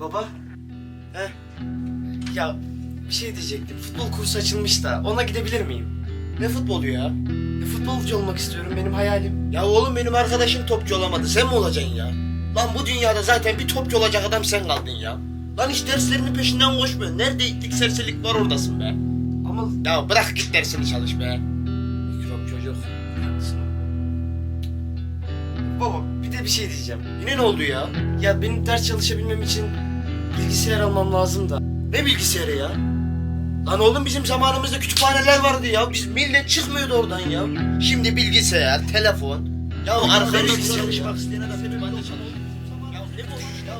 Baba. He. Ya bir şey diyecektim. Futbol kursu açılmış da ona gidebilir miyim? Ne futbolu ya? E, futbolcu olmak istiyorum benim hayalim. Ya oğlum benim arkadaşım topçu olamadı. Sen mi olacaksın ya? Lan bu dünyada zaten bir topçu olacak adam sen kaldın ya. Lan hiç derslerinin peşinden koşmuyor. Nerede itlik serserilik var oradasın be. Ama Ya bırak git dersini çalış be. Mikrop çocuk. Baba bir de bir şey diyeceğim. Yine ne oldu ya? Ya benim ders çalışabilmem için bilgisayar almam lazım da. Ne bilgisayarı ya? Lan oğlum bizim zamanımızda kütüphaneler vardı ya. Biz millet çıkmıyordu oradan ya. Şimdi bilgisayar, telefon. Ya arkadaşlar çalışmak isteyen adam ben de. Şey ya ne boş ya.